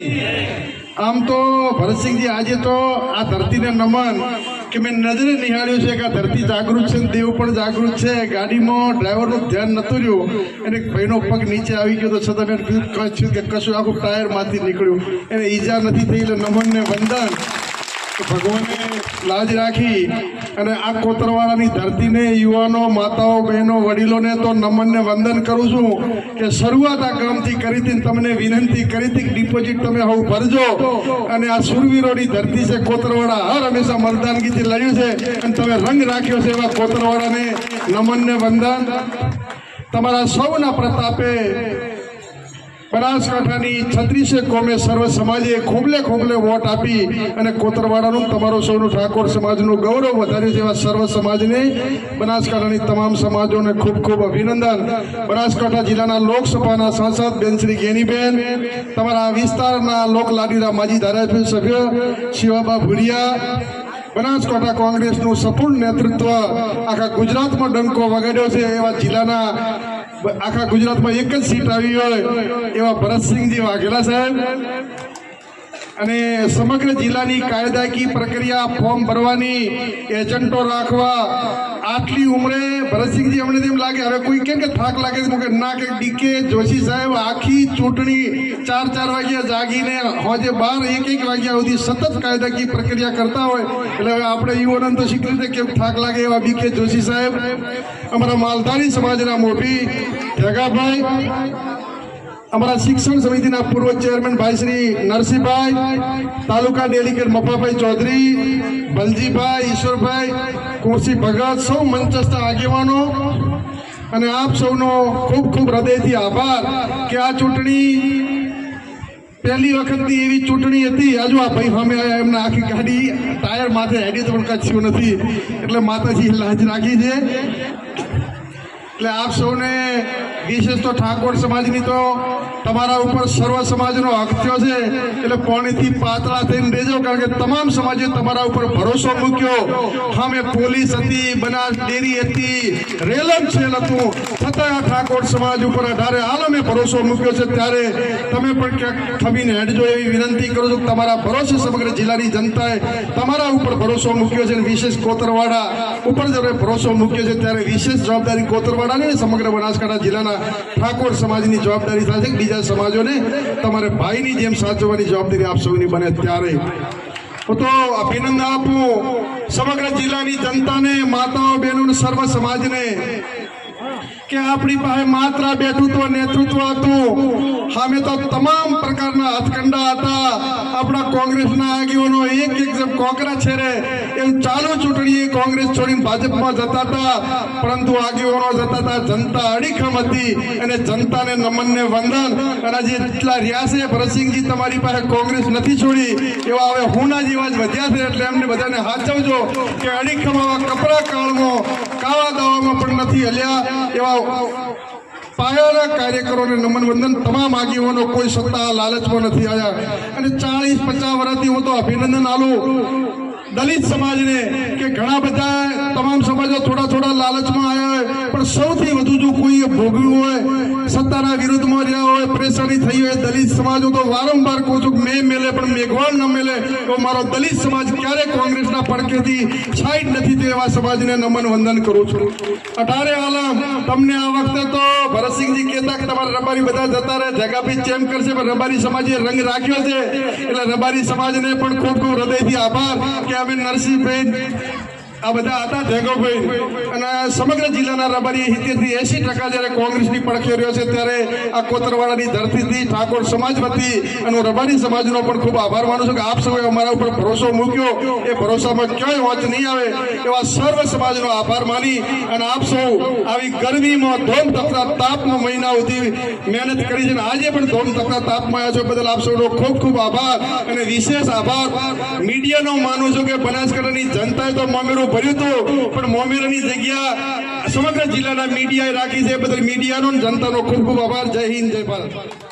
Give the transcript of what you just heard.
આમ તો ભરતસિંહજી, આજે તો આ ધરતીને નમન કે મેં નજરે નિહાળ્યું છે કે આ ધરતી જાગૃત છે ને દેવ પણ જાગૃત છે. ગાડીમાં ડ્રાઈવરનું ધ્યાન નહોતું રહ્યું. એને ભાઈનો પગ નીચે આવી ગયો તો છતાં મેં કીધું કે કશું આખું ટાયરમાંથી નીકળ્યું. એને ઈજા નથી થઈ એટલે નમનને વંદન. કે ભગવાને લાજ રાખી અને આ કોતરવાળાની ધરતીને, યુવાનો, માતાઓ, બહેનો, વડીલોને તો નમનને વંદન કરું છું કે શરૂઆત આ કામથી કરી હતી તમને વિનંતી કરી હતી ડિપોઝિટ તમે હવે ભરજો. અને આ સુરવીરોની ધરતી છે, કોતરવાડા. હર હંમેશા મતદાનગીથી લડ્યું છે અને તમે રંગ રાખ્યો છે એવા કોતરવાડાને નમનને વંદન. તમારા સૌના પ્રતાપે બનાસકાંઠાની છત્રીસે કોમે સર્વ સમાજે ખોબલે ખૂબલે વોટ આપી અને કોતરવાડાનું તમારો સૌનું ઠાકોર સમાજનું ગૌરવ વધાર્યું એવા સર્વ સમાજને બનાસકાંઠાની તમામ સમાજોને ખૂબ ખૂબ અભિનંદન. બનાસકાંઠા જિલ્લાના લોકસભાના સાંસદ બેન શ્રી ગેનીબેન, તમારા વિસ્તારના લોકલાડીના માજી ધારાસભ્ય સભ્ય શિવાબા ભુરિયા, બનાસકાંઠા કોંગ્રેસનું સપૂર્ણ નેતૃત્વ આખા ગુજરાતમાં ડંકો વગાડ્યો છે એવા જિલ્લાના આખા ગુજરાતમાં એક જ સીટ આવી હોય એવા ભરતસિંહજી વાઘેલા સાહેબ. અને સમગ્ર જિલ્લાની કાયદાકીય પ્રક્રિયા ફોર્મ ભરવાની, એજન્ટો રાખવા આટલી ઉંમરે ભરતસિંહજી અમને તેમ લાગે, હવે કોઈ કેમ કે થાક લાગે છે કે ના કે ડીકે, જોશી સાહેબ આખી ચૂંટણી ચાર ચાર વાગ્યા જાગીને હોજે બાર, એક એક વાગ્યા સુધી સતત કાયદાકીય પ્રક્રિયા કરતા હોય. એટલે હવે આપણે યુવાનોને તો શીખવું છે કેમ થાક લાગે એવા બીકે જોશી સાહેબ. અમારા માલધારી સમાજના મોભી જગાભાઈ અમારા શિક્ષણ સમિતિના પૂર્વ ચેરમેન ભાઈ શ્રી નરસિંહભાઈ, તાલુકા ડેલિગેટ મફાભાઈ ચૌધરી, બલજીભાઈ, ઈશ્વરભાઈ કુરસી ભગત, સૌ મંચસ્થ આગેવાનો. અને આપ સૌનો ખૂબ ખૂબ હૃદયથી આભાર કે આ ચૂંટણી પહેલી વખતની એવી ચૂંટણી હતી. હજુ આ ભાઈ અમે એમને આખી ગાડી, ટાયર માથે હેડી પણ કચ્યું નથી. એટલે માતાજી લાજ રાખી છે. એટલે આપ સૌને વિશેષ તો ઠાકોર સમાજની તો તમારા ઉપર સર્વ સમાજનો હક થયો છે. એટલે પોણીથી પાતળા થઈને રહેજો, કારણ કે તમામ સમાજે તમારા ઉપર ભરોસો મૂક્યો. સામે પોલીસ હતી, બનાસ ડેરી હતી, રેલમ છેલ હતું છતાં આ ઠાકોર સમાજ ઉપર અઢારે આલમે ભરોસો મૂક્યો છે. ત્યારે તમે પણ ક્યાંક ખમીને હેડજો એવી વિનંતી કરું છું તમારા ભરોસે સમગ્ર જિલ્લાની જનતાએ તમારા ઉપર ભરોસો મૂક્યો છે વિશેષ કોતરવાડા ઉપર જ્યારે ભરોસો મૂક્યો છે, ત્યારે વિશેષ જવાબદારી કોતરવાડાની સમગ્ર બનાસકાંઠા જિલ્લાના ઠાકોર સમાજની જવાબદારી સાથે કે બીજા સમાજોને તમારે ભાઈની જેમ સાચવવાની જવાબદારી આપ સૌની બને ત્યારે. હું તો અભિનંદન આપું સમગ્ર જિલ્લાની જનતાને, માતાઓ બહેનો સર્વ સમાજને કે આપણી પાસે માત્ર બેઠું નેતૃત્વ હતું. સામે તો તમામ પ્રકારના હથકંડા હતા. આપણા કોંગ્રેસના આગેવાનો એક એક જેમ કોકરા છે રે એમ ચાલુ ચૂંટણીએ કોંગ્રેસ છોડીને ભાજપમાં જતા હતા. પરંતુ આગેવાનો જતા હતા, જનતા અડીખમ હતી અને જનતાને નમનને વંદન. અને જે એટલા રહ્યા છે, ભરતસિંહજી તમારી પાસે કોંગ્રેસ નથી છોડી. એવા હવે હુના જેવા જ વધ્યા છે, એટલે એમને બધાને હાચવજો કે અડીખમ આવા કપરા કાળમાં કાવા દાવામાં પણ નથી હલ્યા. એવા પાયાના કાર્યકરોને નમન વંદન તમામ આગેવાનો કોઈ સત્તા લાલચમાં નથી આવ્યા અને ચાળીસ પચાસ વર્ષથી હું તો અભિનંદન આલું દલિત સમાજને કે ઘણા બધા તમામ સમાજો થોડા થોડા લાલચમાં આવ્યા હોય, પણ સૌથી વધુ જો કોઈએ ભોગવ્યું હોય, સત્તાના વિરુદ્ધમાં રહ્યા હોય, પરેશાની થઈ હોય, દલિત સમાજો તો વારંવાર કહું છું મેં મેલે, પણ મેઘવાળ ન મેલે, તો મારો દલિત સમાજ ક્યારે કોંગ્રેસના પડકેથી સાઈડ નથી તે એવા સમાજને નમન વંદન કરું છું. અઢારે આલમ, તમને આ વખતે તો ભરતસિંહજી કહેતા કે તમારા રબારી બધા જતા રહે, જગાભી ચેમ કરશે, પણ રબારી સમાજે રંગ રાખ્યો છે. એટલે રબારી સમાજને પણ ખૂબ ખૂબ હૃદયથી આભાર કે અમે નરસિંહભાઈ આ બધા હતા જયગોભાઈ અને સમગ્ર જિલ્લાના રબારી સિત્તેરથી એસી ટકા જ્યારે કોંગ્રેસની પડખે રહ્યો છે, ત્યારે આ કોતરવાડાની ધરતીથી ઠાકોર સમાજ વતી અને રબારી સમાજનો પણ ખૂબ આભાર માનું છું કે આપ સૌએ અમારા ઉપર ભરોસો મૂક્યો. એ ભરોસામાં ક્યાંય વાંચ નહીં આવે એવા સર્વ સમાજનો આભાર માની અને આપ સૌ આવી ગરમીમાં ધોમ તપતા તાપમાં મહિના સુધી મહેનત કરી છે અને આજે પણ ધોમ તપતા તાપમાં આવ્યા છો બદલ આપ સૌનો ખૂબ ખૂબ આભાર અને વિશેષ આભાર. મીડિયાનો માનું છું કે બનાસકાંઠાની જનતાએ તો મોમેરું ભર્યું હતું. પણ મોમેરાની જગ્યા સમગ્ર જિલ્લાના મીડિયાએ રાખી છે. બધા મીડિયાનો જનતાનો ખૂબ ખૂબ આભાર. જય હિન્દ, જય ભારત.